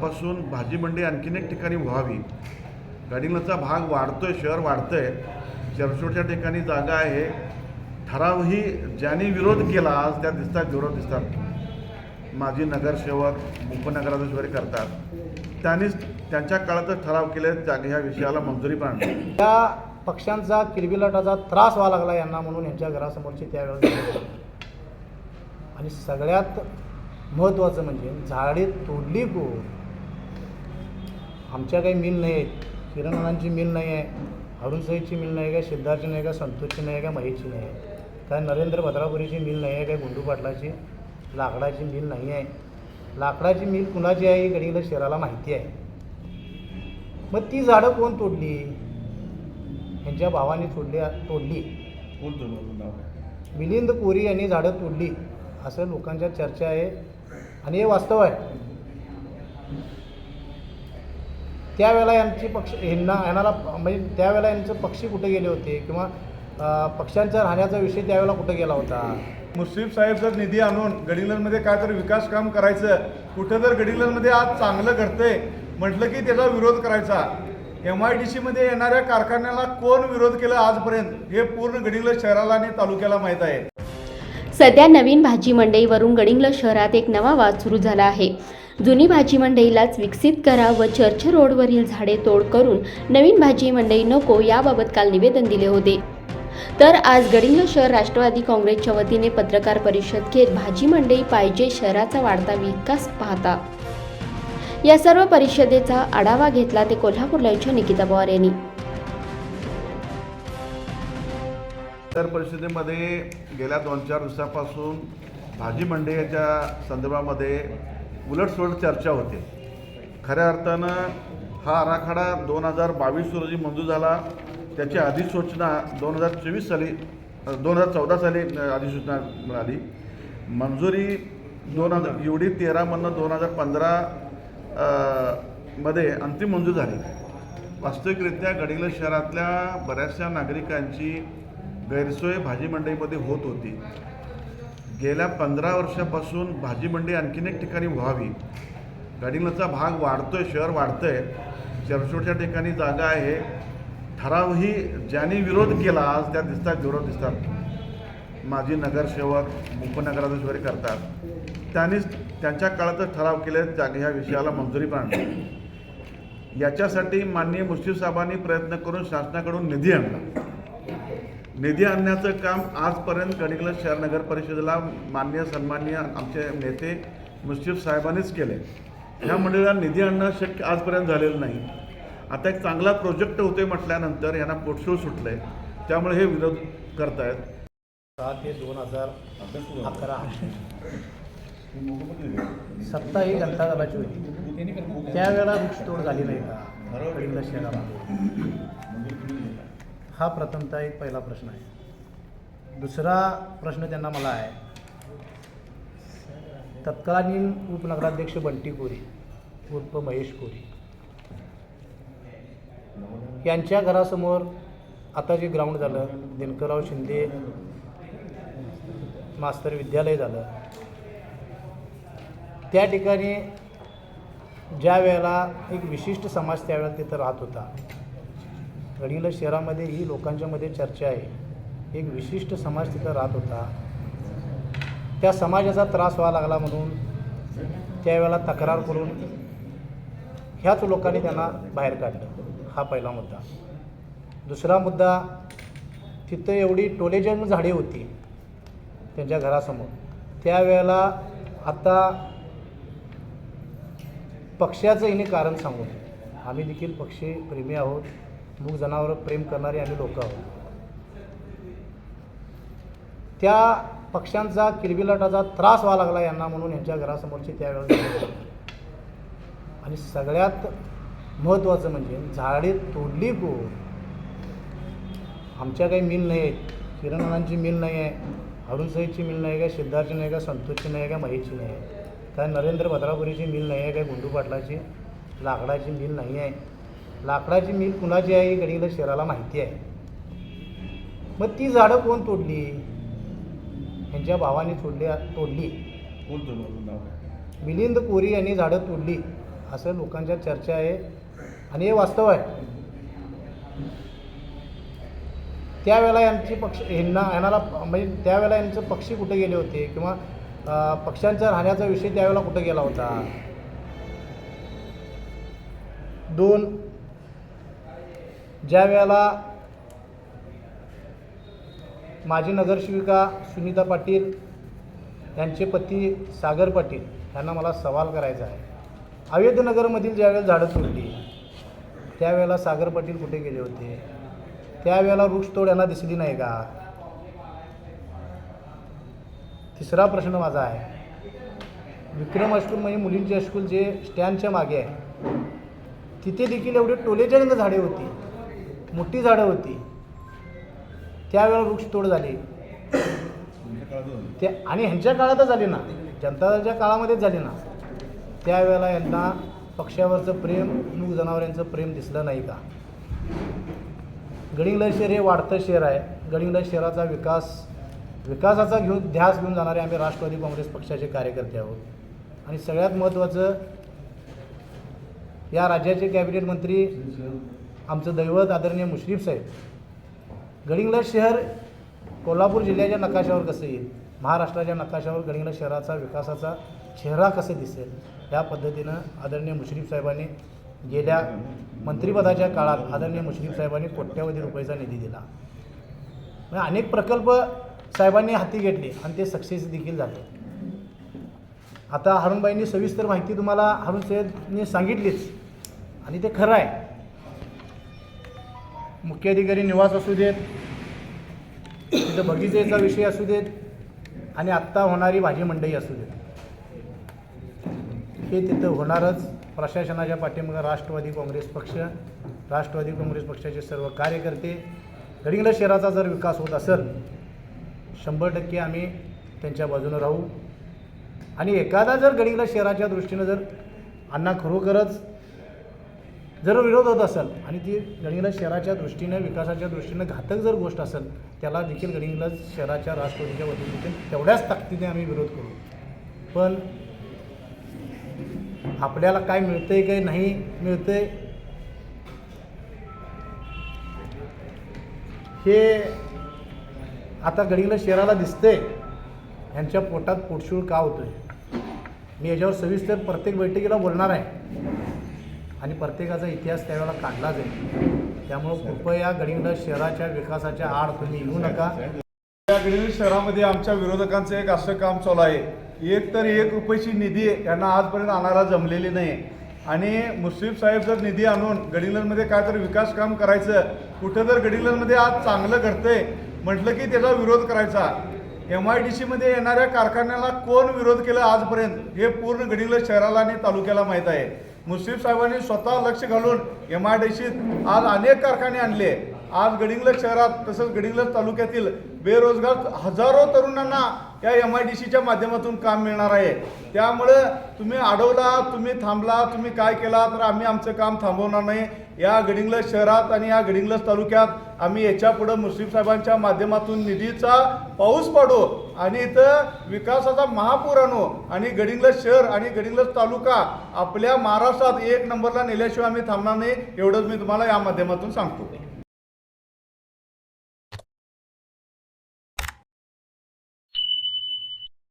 पासून भाजी मंडी आणखीन एक ठिकाणी व्हावी. गाडीलाचा भाग वाढतोय शहर वाढतंय. चर्चोटच्या ठिकाणी जागा आहे. ठरावही ज्यांनी विरोध केला आज त्या दिसतात विरोध दिसतात. माजी नगरसेवक उपनगराध्यक्ष वगैरे करतात. त्यांनीच त्यांच्या काळातच ठराव केले जागे ह्या विषयाला मंजुरी पण त्या पक्ष्यांचा किलबिलाटाचा त्रास व्हावा लागला यांना म्हणून यांच्या घरासमोरची त्यावेळेस आणि सगळ्यात महत्त्वाचं म्हणजे झाडे तोडली कोण आमच्या काही मिल नाही आहेत. किरणांची मिल नाही आहे. अरुणसाईची मिल नाही आहे का? सिद्धार्थची नाही का? संतोषची नाही का? महेशची नाही आहे. काय नरेंद्र भद्रापुरीची मिल नाही आहे काय गुंडू पाटलाची? लाकडाची मिल नाही आहे. लाकडाची मिल कुणाची आहे? ही गडीला शहराला माहिती आहे. मग ती झाडं कोण तोडली? यांच्या भावाने तोडली तोडली. मिलिंद कोरी यांनी झाडं तोडली. असं लोकांच्या चर्चा आहे. आणि हे वास्तव आहे. त्यावेळेला यांची पक्ष यांना येणारा म्हणजे त्यावेळेला यांचं पक्षी कुठे गेले होते? किंवा अं, पक्ष्यांचा राहण्याचा विषय त्यावेळेला कुठे गेला होता? मुश्रीफ साहेब जर निधी आणून गडिंग्लजमध्ये काय तर विकास काम करायचं कुठं जर गडिंग्लजमध्ये आज चांगलं घडतंय म्हटलं की त्याचा विरोध करायचा. एम आय डी सीमध्ये येणाऱ्या कारखान्याला कोण विरोध केला आजपर्यंत? हे पूर्ण गडिंग्लज शहराला आणि तालुक्याला माहीत आहे. सध्या नवीन भाजी मंडईवरून गडिंग्लज शहरात एक नवा वाद सुरू झाला आहे. जुनी भाजी मंडईलाच विकसित करा व चर्च रोडवरील झाडे तोड करून नवीन भाजी मंडई नको याबाबत काल निवेदन दिले होते. तर आज गडिंग शहर राष्ट्रवादी काँग्रेसच्या वतीने पत्रकार परिषद घेत भाजी मंडई पाहिजे शहराचा वाढता विकास पाहता. या सर्व परिषदेचा आढावा घेतला ते कोल्हापूर लाईव्हच्या निकिता पवार यांनी. तर परिषदेमध्ये गेल्या दोन चार दिवसापासून भाजी मंडईच्या संदर्भामध्ये उलटसुलट चर्चा होते. खऱ्या अर्थानं हा आराखडा दोन हजार बावीस रोजी मंजूर झाला. त्याची अधिसूचना दोन हजार चोवीस साली दोन हजार चौदा साली अधिसूचना मिळाली. मंजुरी दोन हजार एवढी तेरामधनं दोन हजार पंधरा मध्ये अंतिम मंजूर झाली. वास्तविकरित्या गडिंग्लज शहरातल्या बऱ्याचशा नागरिकांची गैरसोय भाजी मंडईमध्ये होत होती. गेल्या पंधरा वर्षापासून भाजी मंडी आणखीन एक ठिकाणी व्हावी. गडिंग्लजचा भाग वाढतोय शहर वाढतंय. चर्चोटच्या ठिकाणी जागा आहे. ठरावही ज्यांनी विरोध केला आज त्या दिसतात विरोध दिसतात. माजी नगरसेवक उपनगराध्यक्ष वगैरे करतात. त्यांनीच त्यांच्या काळातच ठराव केले जागा ह्या विषयाला मंजुरी पण आणली. याच्यासाठी माननीय मुश्रीफ साहेबांनी प्रयत्न करून शासनाकडून निधी आणला. निधी आणण्याचं काम आजपर्यंत गडिंग्लज शहर नगर परिषदेला मान्य सन्माननीय आमचे नेते मुश्रीफ साहेबांनीच केले. ह्या मंडळाला निधी आणणं शक्य आजपर्यंत झालेलं नाही. आता एक चांगला प्रोजेक्ट होतोय म्हटल्यानंतर यांना पोटशूळ सुटलंय. त्यामुळे हे विरोध करतायत. सहा ते दोन हजार अकरा. सत्ता ही जनता दलाची होती. त्यावेळेला वृक्षतोड झाली नाही का? शहरामध्ये. हा प्रथमतः एक पहिला प्रश्न आहे. दुसरा प्रश्न त्यांना मला आहे. तत्कालीन उपनगराध्यक्ष बंटी कोरी उर्फ महेश कोरी. यांच्या घरासमोर आता जे ग्राउंड झालं दिनकरराव शिंदे मास्तर विद्यालय झालं. त्या ठिकाणी ज्या वेळेला एक विशिष्ट समाज त्यावेळेला तिथं राहत होता गडिंग्लज शहरामध्ये ही लोकांच्यामध्ये चर्चा आहे. एक विशिष्ट समाज तिथं राहत होता. त्या समाजाचा त्रास व्हावा लागला म्हणून त्यावेळेला तक्रार करून ह्याच लोकांनी त्यांना बाहेर काढलं. हा पहिला मुद्दा. दुसरा मुद्दा तिथं एवढी टोलेजन झाडे होती त्यांच्या घरासमोर. त्यावेळेला आता पक्षाचं हिने कारण सांगू. आम्ही देखील पक्षी प्रेमी आहोत. मूग जनावरं प्रेम करणारे आम्ही लोक आहोत. त्या पक्ष्यांचा किलबिलाटाचा त्रास व्हावा लागला यांना म्हणून यांच्या घरासमोरची त्यावेळेस आणि सगळ्यात महत्त्वाचं म्हणजे झाडे तोडली कोण आमच्या काही मिल नाही आहेत. किरणांची मिल नाही आहे. अरुणसाईची मिल नाही काय सिद्धार्थची नाही का? संतोषची नाही आहे का? महेशची नाही आहे. काय नरेंद्र भद्रापुरीची मिल नाही आहे? काय गुंडू पाटलाची लाकडाची मिल नाही आहे? लाकडाची मिल कुणाची आहे ही गडीला शहराला माहिती आहे. मग ती झाडं कोण तोडली? यांच्या भावाने तोडली तोडली. मिलिंद कोरी यांनी झाडं तोडली. असं लोकांच्या चर्चा आहे आणि हे वास्तव आहे. त्यावेळेला यांची पक्ष यांना यांना म्हणजे त्यावेळेला यांचं पक्षी कुठे गेले होते? किंवा अ, पक्षांचा राहण्याचा विषय त्यावेळेला कुठे गेला होता? दोन ज्या वेळेला माजी नगरसेविका सुनीता पाटील यांचे पती सागर पाटील यांना मला सवाल करायचा आहे. अवैध नगरमधील ज्यावेळेला झाडं तोडली त्यावेळेला सागर पाटील कुठे गेले होते? त्यावेळेला वृक्षतोड यांना दिसली नाही का? तिसरा प्रश्न माझा आहे. विक्रम हायस्कूल म्हणजे मुलींचे हायस्कूल जे स्टँडच्या मागे आहे. तिथे देखील एवढे टोलेजंग झाडे होती. मोठी झाडं होती. त्यावेळेला वृक्षतोड झाली. ते आणि ह्यांच्या काळातच झाली ना. जनता काळामध्येच झाली ना. त्यावेळेला यांना पक्षावरचं प्रेम मूग जनावरांचं प्रेम दिसलं नाही का? गडिंग्लज शहर हे वाढतं शहर आहे. गडिंग्लज शहराचा विकास विकासाचा घेऊन ध्यास घेऊन जाणारे आम्ही राष्ट्रवादी काँग्रेस पक्षाचे कार्यकर्ते आहोत. आणि सगळ्यात महत्त्वाचं या राज्याचे कॅबिनेट मंत्री आमचं दैवत आदरणीय मुश्रीफ साहेब गडिंग्लज शहर कोल्हापूर जिल्ह्याच्या नकाशावर कसं येईल? महाराष्ट्राच्या नकाशावर गडिंग्लज शहराचा विकासाचा चेहरा कसे दिसेल? या पद्धतीनं आदरणीय मुश्रीफ साहेबांनी गेल्या मंत्रिपदाच्या काळात आदरणीय मुश्रीफ साहेबांनी कोट्यावधी रुपयाचा निधी दिला. म्हणजे अनेक प्रकल्प साहेबांनी हाती घेतले आणि ते सक्सेस देखील झाले. आता हरुणबाईंनी सविस्तर माहिती तुम्हाला हरुण सय्यदने सांगितलीच आणि ते खरं आहे. मुख्याधिकारी निवास असू देत तिथं बगीचेचा विषय असू देत आणि आत्ता होणारी भाजी मंडई असू देत. हे तिथं होणारच. प्रशासनाच्या पाठीमागं राष्ट्रवादी काँग्रेस पक्ष राष्ट्रवादी काँग्रेस पक्षाचे सर्व कार्यकर्ते. गडिंगला शहराचा जर विकास होत असेल शंभर टक्के आम्ही त्यांच्या बाजूनं राहू. आणि एखादा जर गडिंगला शहराच्या दृष्टीनं जर अण्णा खरोखरच जर विरोध होत असेल आणि ती गडिंगला शहराच्या दृष्टीनं विकासाच्या दृष्टीनं घातक जर गोष्ट असेल त्याला देखील गडिंगला शहराच्या राष्ट्रवादीच्या वतीने देखील तेवढ्याच ताकदीने आम्ही विरोध करू. पण आपल्याला काय मिळतंय काय नाही मिळतंय हे आता गडिंगला शहराला दिसतंय यांच्या पोटात पोटशूळ का होतोय? मी याच्यावर सविस्तर प्रत्येक बैठकीला बोलणार आहे. आणि प्रत्येकाचा इतिहास त्यावेळेला काढला जाईल. त्यामुळं कृपया गडिंग्लज शहराच्या विकासाच्या आड तुम्ही येऊ नका. या गडिंग्लज शहरामध्ये आमच्या विरोधकांचं एक असं काम चालू आहे. एक तर एक रुपयाची निधी यांना आजपर्यंत आणायला जमलेली नाही. आणि मुश्रीफ साहेब जर निधी आणून गडिंग्लजमध्ये काय तर विकास काम करायचं कुठं जर गडिंग्लजमध्ये आज चांगलं घडतंय म्हटलं की त्याचा विरोध करायचा. एम आय डी सीमध्ये येणाऱ्या कारखान्याला कोण विरोध केला आजपर्यंत हे पूर्ण गडिंगल शहराला आणि तालुक्याला माहीत आहे. मुश्रीफ साहेबांनी स्वतः लक्ष घालून एम आय डी सीत आज अनेक कारखाने आणले. आज गडिंग्लज शहरात तसंच गडिंग्लज तालुक्यातील बेरोजगार हजारो तरुणांना या एम आय डी सीच्या माध्यमातून काम मिळणार आहे. त्यामुळं तुम्ही अडवला तुम्ही थांबला तुम्ही काय केला तर आम्ही आमचं काम थांबवणार नाही. या गडिंग्लज शहरात आणि या गडिंग्लज तालुक्यात आम्ही याच्यापुढं मुस्लिम साहेबांच्या माध्यमातून निधीचा पाऊस पाडू आणि इथं विकासाचा महापूर आणू आणि गडिंग्लज शहर आणि गडिंग्लज तालुका आपल्या महाराष्ट्रात एक नंबरला नेल्याशिवाय आम्ही थांबणार नाही एवढंच मी तुम्हाला या माध्यमातून सांगतो.